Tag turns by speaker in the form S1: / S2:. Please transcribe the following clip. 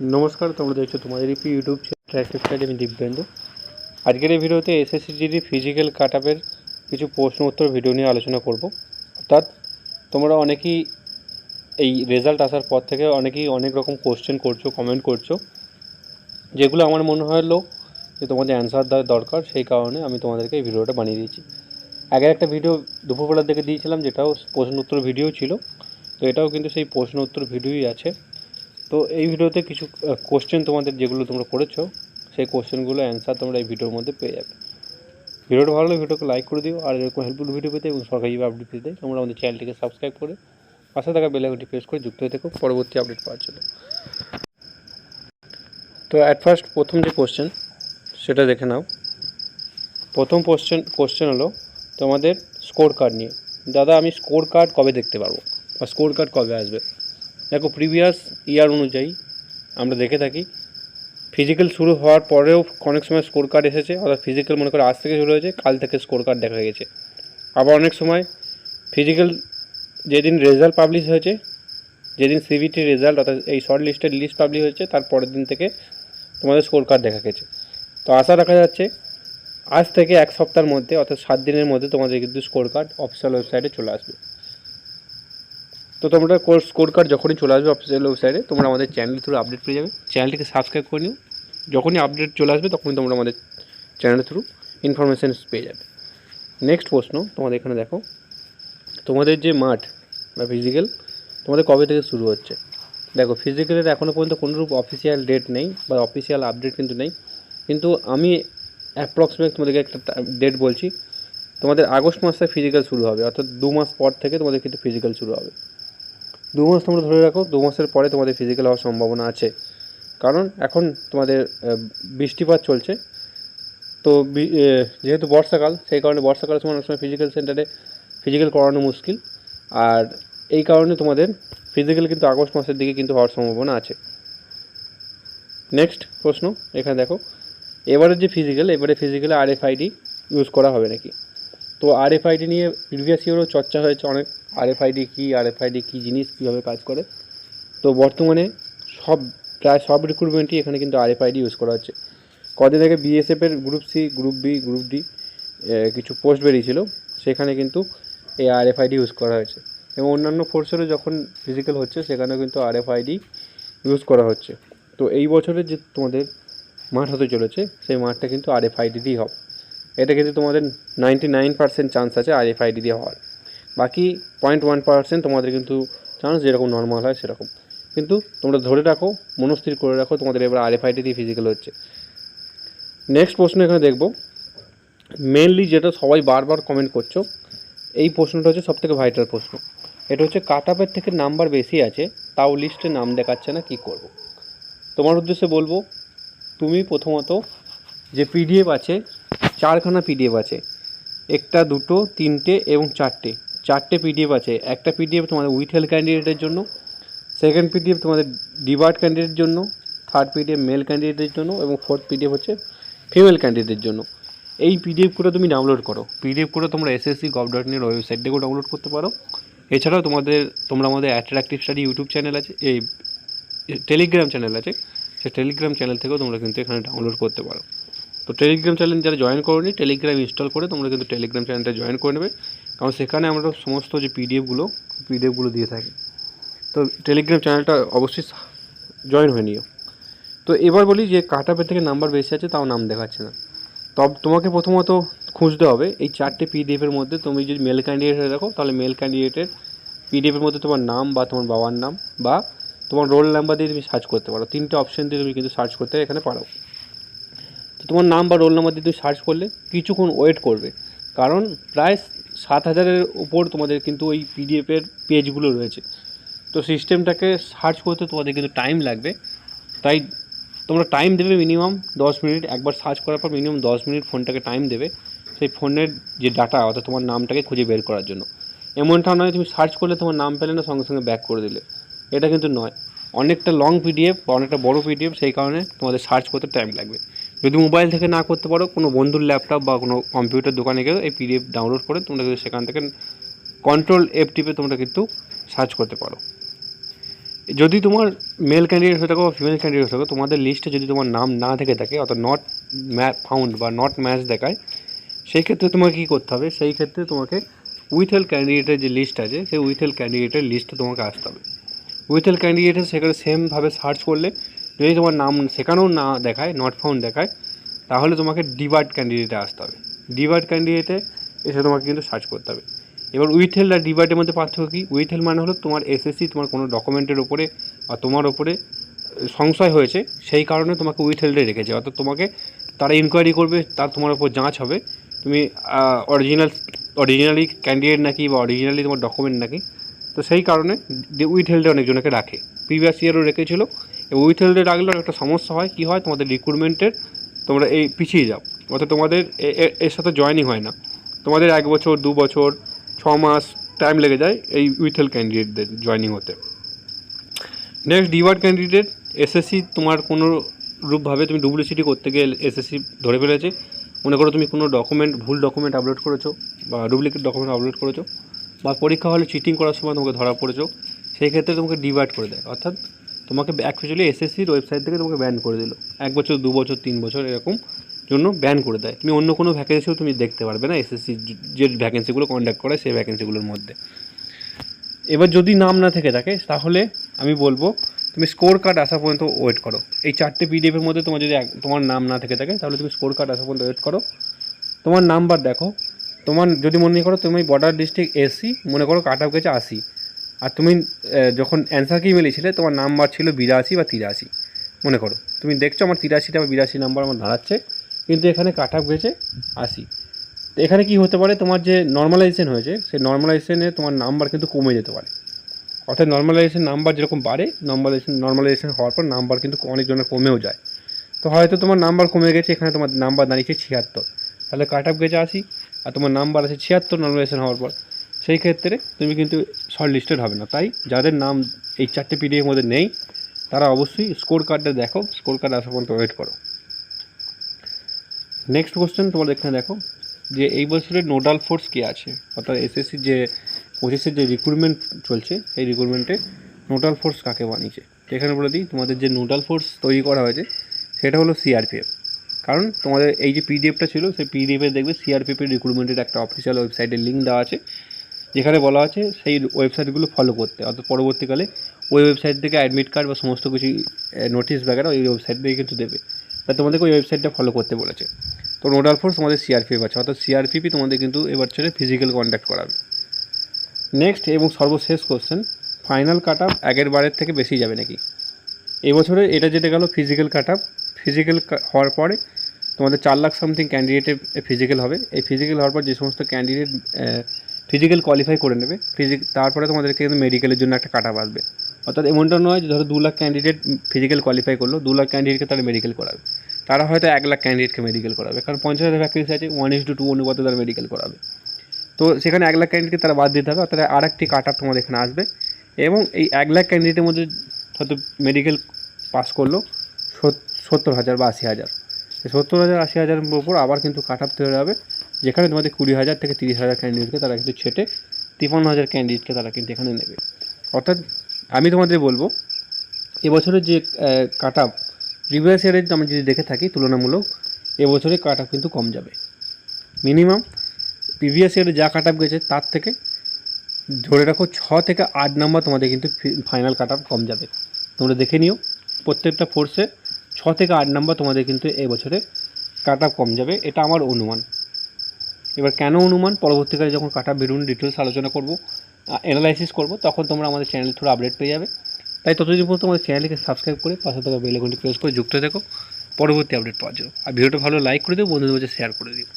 S1: নমস্কার, তোমরা দেখছ তোমাদের ইপি ইউটিউব ট্র্যাক স্টাইল আমি দিব্যেন্দু। আজকের এই ভিডিওতে এসএসসি জিডি ফিজিক্যাল কাট আপের কিছু প্রশ্ন উত্তর ভিডিও নিয়ে আলোচনা করব। অর্থাৎ তোমরা অনেকেই এই রেজাল্ট আসার পর থেকে অনেকেই অনেক রকম কোশ্চেন করছ কমেন্ট করছ, যেগুলো আমার মনে হলো যে তোমাদের অ্যান্সার দেওয়ার দরকার, সেই কারণে আমি তোমাদেরকে এই ভিডিওটা বানিয়ে দিয়েছি। আগের একটা ভিডিও দুপুরবেলার দিকে দিয়েছিলাম, যেটাও প্রশ্ন উত্তর ভিডিও ছিল, তো এটাও কিন্তু সেই প্রশ্ন উত্তর ভিডিওই আছে। তো এই ভিডিওতে কিছু কোশ্চেন তোমাদের যেগুলো তোমরা করেছ, সেই কোশ্চেনগুলো অ্যান্সার তোমরা এই ভিডিওর মধ্যে পেয়ে যাবে। ভিডিওটা ভালো লাগলে ভিডিওকে লাইক করে দিও, আর এরকম হেল্পফুল ভিডিও পেতে এবং সরকারি আপডেট পেতে তোমরা আমাদের চ্যানেলটিকে সাবস্ক্রাইব করে পাশে থাকা বেলাইকনটি প্রেস করে যুক্ত হয়ে থেকো পরবর্তী আপডেট পাওয়ার জন্য। তো অ্যাট ফার্স্ট প্রথম যে কোশ্চেন সেটা দেখে নাও। প্রথম কোশ্চেন কোশ্চেন হলো তোমাদের স্কোর কার্ড নিয়ে। দাদা, আমি স্কোর কার্ড কবে দেখতে পারব? বা স্কোর কার্ড কবে আসবে? দেখো প্রিভিয়াস ইয়ার অনুযায়ী আমরা দেখে থাকি। ফিজিক্যাল শুরু হওয়ার পরেও অনেক সময় স্কোর কার্ড এসেছে অর্থাৎ ফিজিক্যাল মনে করে আজ থেকে শুরু হয়েছে, কাল থেকে স্কোর কার্ড দেখা গেছে। আবার অনেক সময় ফিজিক্যাল যেদিন রেজাল্ট পাবলিশ হয়েছে, যেদিন সিভিটি রেজাল্ট অর্থাৎ এই শর্ট লিস্টের লিস্ট পাবলিশ হয়েছে, তার পরের দিন থেকে তোমাদের স্কোর কার্ড দেখা গেছে। তো আশা রাখা যাচ্ছে, আজ থেকে এক সপ্তাহের মধ্যে অর্থাৎ সাত দিনের মধ্যে তোমাদের কিন্তু স্কোর কার্ড অফিসিয়াল ওয়েবসাইটে চলে আসবে। তো তোমরা কোর্স স্কোর কার্ড যখনই চলে আসবে অফিসিয়াল ওয়েবসাইটে তোমরা আমাদের চ্যানেল থ্রু আপডেট পেয়ে যাবে। চ্যানেলটিকে সাবস্ক্রাইব করে নিও। যখনই আপডেট চলে আসবে, তখনই তোমরা আমাদের চ্যানেল থ্রু ইনফরমেশান পেয়ে যাবে। নেক্সট প্রশ্ন তোমাদের এখানে দেখো। তোমাদের যে মাঠ বা ফিজিক্যাল তোমাদের কবে থেকে শুরু হচ্ছে? দেখো ফিজিক্যালের এখনও পর্যন্ত কোনোরূপ অফিসিয়াল ডেট নেই বা অফিসিয়াল আপডেট কিন্তু নেই। কিন্তু আমি অ্যাপ্রক্সিমেট তোমাদেরকে একটা ডেট বলছি। তোমাদের আগস্ট মাসে ফিজিক্যাল শুরু হবে, অর্থাৎ দু মাস পর থেকে তোমাদের কিন্তু ফিজিক্যাল শুরু হবে। দু মাস তোমরা ধরে রাখো দু মাসের পরে তোমাদের ফিজিক্যাল হওয়ার সম্ভাবনা আছে। কারণ এখন তোমাদের বৃষ্টিপাত চলছে। তো যেহেতু বর্ষাকাল, সেই কারণে বর্ষাকালের সময় অনেক সময় ফিজিক্যাল সেন্টারে ফিজিক্যাল করানো মুশকিল। আর এই কারণে তোমাদের ফিজিক্যাল কিন্তু আগস্ট মাসের দিকে কিন্তু হওয়ার সম্ভাবনা আছে। নেক্সট প্রশ্ন, এখানে দেখো। এবারের যে ফিজিক্যাল এবারে ফিজিক্যালে আরএফআইডি ইউজ করা হবে নাকি? তো আরএফআইডি নিয়ে প্রিভিয়াস ইয়ারও চর্চা হয়েছে অনেক। আরএফআইডি কী আরএফআইডি কী জিনিস কীভাবে কাজ করে? তো বর্তমানে সব, প্রায় সব রিক্রুটমেন্টই এখানে কিন্তু আরএফআইডি ইউজ করা হচ্ছে। কদিন আগে বিএসএফের group C group B group D কিছু পোস্ট বেরিয়েছিল, সেখানে কিন্তু এই আরএফআইডি ইউজ করা হয়েছে। এবং অন্যান্য ফোর্সেরও যখন ফিজিক্যাল হচ্ছে, সেখানেও কিন্তু আরএফআইডি ইউজ করা হচ্ছে। তো এই বছরে যে তোমাদের মাঠ হতে চলেছে, সেই মাঠটা কিন্তু আরএফআইডি দিয়েই হবে। এটা কিন্তু তোমাদের নাইনটি নাইন পার্সেন্ট চান্স আছে আরএফআইডি দিয়ে হওয়ার। বাকি পয়েন্ট ওয়ান পার্সেন্ট তোমাদের কিন্তু চান্স যেরকম নর্মাল হয় সেরকম। কিন্তু তোমরা ধরে রাখো, মনস্থির করে রাখো, তোমাদের এবার আরএফআইডি দিয়ে ফিজিক্যাল হচ্ছে। নেক্সট প্রশ্ন এখানে দেখব। মেনলি যেটা সবাই বারবার কমেন্ট করছ, এই প্রশ্নটা হচ্ছে সবথেকে ভাইটাল প্রশ্ন। এটা হচ্ছে কাট আপের থেকে নাম্বার বেশি আছে, তাও লিস্টে নাম দেখাচ্ছে না, কি করব। তোমার উদ্দেশ্যে বলব, তুমি প্রথমত যে পিডিএফ আছে, চারখানা পিডিএফ আছে, একটা, দুটো, তিনটে এবং চারটে চারটে পিডিএফ আছে। একটা পিডিএফ তোমাদের উইথ হেল ক্যান্ডিডেটের জন্য সেকেন্ড পিডিএফ তোমাদের ডিভার্ট ক্যান্ডিডেটের জন্য থার্ড পিডিএফ মেল ক্যান্ডিডেটের জন্য, এবং ফোর্থ পিডিএফ হচ্ছে ফিমেল ক্যান্ডিডেটের জন্য। এই পিডিএফগুলো তুমি ডাউনলোড করো। পিডিএফগুলো তোমরা এসএসসি গভ ডট ইনের ওয়েবসাইট থেকেও ডাউনলোড করতে পারো। এছাড়াও তোমাদের, তোমরা আমাদের অ্যাট্রাকটিভ স্টাডি ইউটিউব চ্যানেল আছে, এই টেলিগ্রাম চ্যানেল আছে, সেই টেলিগ্রাম চ্যানেল থেকেও তোমরা কিন্তু এখানে ডাউনলোড করতে পারো। তো টেলিগ্রাম চ্যানেল যারা জয়েন করোনি টেলিগ্রাম ইনস্টল করে তোমরা কিন্তু টেলিগ্রাম চ্যানেলটা জয়েন করে নেবে। কারণ সেখানে আমরা সমস্ত যে পিডিএফগুলো পিডিএফগুলো দিয়ে থাকি। তো টেলিগ্রাম চ্যানেলটা অবশ্যই জয়েন হয়ে নিও। তো এবার বলি যে কাট আপের থেকে নাম্বার বেশি আছে, তাও নাম দেখাচ্ছে না। তব তোমাকে প্রথমত খুঁজতে হবে, এই চারটে পিডিএফের মধ্যে তুমি যদি মেল ক্যান্ডিডেট হয়ে দেখো, তাহলে মেল ক্যান্ডিডেটের পিডিএফের মধ্যে তোমার নাম বা তোমার বাবার নাম বা তোমার রোল নাম্বার দিয়ে তুমি সার্চ করতে পারো। তিনটে অপশন দিয়ে তুমি কিন্তু সার্চ করতে এখানে পারো। তো তোমার নাম বা রোল নাম্বার দিয়ে তুমি সার্চ করলে কিছুক্ষণ ওয়েট করবে। কারণ প্রায় সাত হাজারের উপর তোমাদের কিন্তু ওই পিডিএফের পেজগুলো রয়েছে। তো সিস্টেমটাকে সার্চ করতে তোমাদের কিন্তু টাইম লাগবে। তাই তোমরা টাইম দেবে মিনিমাম দশ মিনিট। একবার সার্চ করার পর মিনিমাম দশ মিনিট ফোনটাকে টাইম দেবে। সেই ফোনের যে ডাটা, অর্থাৎ তোমার নামটাকে খুঁজে বের করার জন্য। এমনটা নয়, তুমি সার্চ করলে তোমার নাম পেলে না, সঙ্গে সঙ্গে ব্যাক করে দিলে। এটা কিন্তু নয়। অনেকটা লং পিডিএফ বা অনেকটা বড় পিডিএফ সেই কারণে তোমাদের সার্চ করতে টাইম লাগবে। যদি মোবাইল থেকে না করতে পারো, কোনো বন্ধুর ল্যাপটপ বা কোনো কম্পিউটার দোকানে গিয়ে এই পিডিএফ ডাউনলোড করে তোমরা কিন্তু সেখান থেকে কন্ট্রোল এফ টিপে তোমরা কিন্তু সার্চ করতে পারো। যদি তোমার মেল ক্যান্ডিডেট হয়ে থাকো বা ফিমেল ক্যান্ডিডেট হয়ে থাকো, তোমাদের লিস্টে যদি তোমার নাম না থেকে থাকে, অর্থাৎ নট ফাউন্ড বা নট ম্যাচ দেখায়, সেই ক্ষেত্রে তোমাকে কী করতে হবে? সেই ক্ষেত্রে তোমাকে উইথেল ক্যান্ডিডেটের যে লিস্ট আছে, সেই উইথেল ক্যান্ডিডেটের লিস্টে তোমাকে আসতে হবে। উইথেল ক্যান্ডিডেটের সেখানে সেমভাবে সার্চ করলে যদি তোমার নাম সেখানেও না দেখায় নট ফাউন্ড দেখায়, তাহলে তোমাকে ডিভার্ট ক্যান্ডিডেটে আসতে হবে। ডিভার্ট ক্যান্ডিডেটে এসে তোমাকে কিন্তু সার্চ করতে হবে। এবার উইথেল আর ডিবার্টের মধ্যে পার্থক্য কী? উইথেল মানে হলো তোমার এসএসসি তোমার কোনো ডকুমেন্টের ওপরে বা তোমার ওপরে সংশয় হয়েছে, সেই কারণে তোমাকে উইথেলডে রেখেছে। অর্থাৎ তোমাকে তারা ইনকোয়ারি করবে, তার তোমার ওপর যাঁচ হবে। তুমি অরিজিনাল অরিজিনালি ক্যান্ডিডেট নাকি বা অরিজিনালি তোমার ডকুমেন্ট নাকি? তো সেই কারণে উইথহেল্ডে অনেকজনকে রাখে। প্রিভিয়াস ইয়ারও রেখেছিল। এবং উইথহেল্ডে রাখলে একটা সমস্যা হয়। কী হয়? তোমাদের রিক্রুটমেন্টের তোমরা এই পিছিয়ে যাও। অর্থাৎ তোমাদের এর সাথে জয়েনিং হয় না। তোমাদের এক বছর, দু বছর, ছ মাস টাইম লেগে যায় এই উইথহেল ক্যান্ডিডেটদের জয়েনিং হতে। নেক্সট ডিওয়ার্ড ক্যান্ডিডেট এসএসসি তোমার কোনো রূপভাবে তুমি ডুপ্লিসিটি করতে গিয়ে এসএসসি ধরে ফেলেছে। মনে করো তুমি কোনো ডকুমেন্ট ভুল ডকুমেন্ট আপলোড করেছ বা ডুপ্লিকেট ডকুমেন্ট আপলোড করেছ বা পরীক্ষা হলে চিটিং করার সময় তোমাকে ধরা পড়েছো, সেই ক্ষেত্রে তোমাকে ডিভাইড করে দেয়। অর্থাৎ তোমাকে অ্যাকচুয়ালি এসএসসির ওয়েবসাইট থেকে তোমাকে ব্যান করে দিল। এক বছর, দু বছর, তিন বছর এরকম জন্য ব্যান করে দেয়। তুমি অন্য কোনো ভ্যাকেন্সিও তুমি দেখতে পারবে না এসএসসি যে ভ্যাকেন্সিগুলো কন্ডাক্ট করে সেই ভ্যাকেন্সিগুলোর মধ্যে। এবার যদি নাম না থেকে থাকে, তাহলে আমি বলব, তুমি স্কোর কার্ড আসা পর্যন্ত ওয়েট করো। এই চারটে পিডিএফের মধ্যে তোমার যদি তোমার নাম না থেকে থাকে, তাহলে তুমি স্কোর কার্ড আসা পর্যন্ত ওয়েট করো। তোমার নাম্বার দেখো। তোমার যদি মনে করো তুমি বর্ডার ডিস্ট্রিক্ট এসি মনে করো কাট আপ গেছে আশি। আর তুমি যখন অ্যান্সার কি মিলেছিলে, তোমার নাম্বার ছিল বিরাশি বা তিরাশি। মনে করো, তুমি দেখছ আমার তিরাশিটা বা বিরাশি নাম্বার আমার দাঁড়াচ্ছে, কিন্তু এখানে কাট আপ গেছে আশি। তো এখানে কি হতে পারে, তোমার যে নর্মালাইজেশন হয়েছে, সেই নর্মালাইজেশনে তোমার নাম্বার কিন্তু কমে যেতে পারে। অর্থাৎ নর্মালাইজেশন নাম্বার যেরকম বাড়ে নর্মালাইজেশন নর্মালাইজেশন হওয়ার পর নাম্বার কিন্তু অনেকজনের কমেও যায়। তো হয়তো তোমার নাম্বার কমে গেছে, এখানে তোমার নাম্বার দাঁড়িয়েছে ছিয়াত্তর। তাহলে কাট আপ গেছে আশি, আর তোমার নাম্বার আছে ছিয়াত্তর নর্মালাইজেশন হওয়ার পর। সেই ক্ষেত্রে তুমি কিন্তু শর্ট লিস্টেড হবে না। তাই যাদের নাম এই চারটে পিডিএফের মধ্যে নেই, তারা অবশ্যই স্কোর কার্ডটা দেখো স্কোর কার্ড আসা পর্যন্ত ওয়েট করো। নেক্সট কোশ্চেন তোমার এখানে দেখো, যে এই বছরের নোডাল ফোর্স কে আছে? অর্থাৎ এসএসসি যে পঁচিশের যে রিক্রুটমেন্ট চলছে, এই রিক্রুটমেন্টে নোডাল ফোর্স কাকে বানিয়েছে? এখানে বলে দিই, তোমাদের যে নোডাল ফোর্স তৈরি করা হয়েছে, সেটা হলো সিআরপিএফ কারণ তোমাদের এই যে পিডিএফটা ছিল, সেই পিডিএফে দেখবে সিআরপিএফের রিক্রুটমেন্টের একটা অফিসিয়াল ওয়েবসাইটের লিঙ্ক দেওয়া আছে। যেখানে বলা আছে সেই ওয়েবসাইটগুলো ফলো করতে। অর্থাৎ পরবর্তীকালে ওই ওয়েবসাইট থেকে অ্যাডমিট কার্ড বা সমস্ত কিছু নোটিশ বাগেরা ওই ওয়েবসাইট থেকে কিন্তু দেবে। তাই তোমাদেরকে ওই ওয়েবসাইটটা ফলো করতে বলেছে। তো নোডাল ফোর্স তোমাদের সিআরপিএফ আছে অর্থাৎ সিআরপিপি তোমাদের কিন্তু এবার ছেড়ে ফিজিক্যাল কন্ট্যাক্ট করাবে। নেক্সট এবং সর্বশেষ কোশ্চেন ফাইনাল কাট আপ আগের বারের থেকে বেশি যাবে নাকি? এবছরে এটা যেটা গেল ফিজিক্যাল কাট আপ ফিজিক্যাল হওয়ার পরে তোমাদের চার লাখ সামথিং ক্যান্ডিডেটের ফিজিক্যাল হবে। এই ফিজিক্যাল হওয়ার পর যে সমস্ত ক্যান্ডিডেট ফিজিক্যাল কোয়ালিফাই করে নেবে। ফিজিক তারপরে তোমাদেরকে কিন্তু মেডিকেলের জন্য একটা কাটা আসবে। অর্থাৎ এমনটা নয় যে ধরো দু লাখ ক্যান্ডিডেট ফিজিক্যাল কোয়ালিফাই করল, দু লাখ ক্যান্ডিডেটকে তারা মেডিকেল করাবে। তারা হয়তো এক লাখ ক্যান্ডিডেটকে মেডিকেল করাবে, কারণ পঞ্চাশ হাজার ভ্যাকেন্সি আছে ওয়ান ইস টু টু অনুপাতে তারা মেডিকেল করাবে। তো সেখানে এক লাখ ক্যান্ডিডেটকে তারা বাদ দিতে হবে, অর্থাৎ আর একটি কাট তোমাদের এখানে আসবে। এবং এই এক লাখ ক্যান্ডিডেটের মধ্যে হয়তো মেডিকেল পাস করল সত্তর হাজার বা আশি হাজার। সত্তর হাজার, আশি হাজারের উপর আবার কিন্তু কাট আপ তৈরি হবে। যেখানে তোমাদের কুড়ি হাজার থেকে তিরিশ হাজার ক্যান্ডিডেটকে তারা কিন্তু ছেটে তিপ্পান্ন হাজার ক্যান্ডিডেটকে তারা কিন্তু এখানে নেবে। অর্থাৎ আমি তোমাদের বলব, এবছরের যে কাট আপ প্রিভিয়াস ইয়ারের আমরা যদি দেখে থাকি তুলনামূলক এবছরে কাট আপ কিন্তু কম যাবে। মিনিমাম প্রিভিয়াস ইয়ারে যা কাট আপ গেছে তার থেকে ধরে রাখো ছ থেকে আট নাম্বার তোমাদের কিন্তু ফাইনাল কাট আপ কম যাবে। তোমরা দেখে নিও, প্রত্যেকটা ফোর্সে ছ থেকে আট নাম্বার তোমাদের কিন্তু এবছরে কাট আপ কম যাবে, এটা আমার অনুমান। এবার কেন অনুমান? পরবর্তীকালে যখন কাটা বেরুন ডিটেলস আলোচনা করব অ্যানালাইসিস করব, তখন তোমরা আমাদের চ্যানেল থ্রু আপডেট পেয়ে যাবে। তাই ততদিন পর্যন্ত আমাদের চ্যানেলকে সাবস্ক্রাইব করে পাশে থাকা বেল আইকনটি প্রেস করে যুক্ত থেকো। পরবর্তী আপডেট পাওয়ার জন্য। আর ভিডিওটা ভালো লাইক করে দিও, বন্ধুদের মধ্যে শেয়ার করে দিও।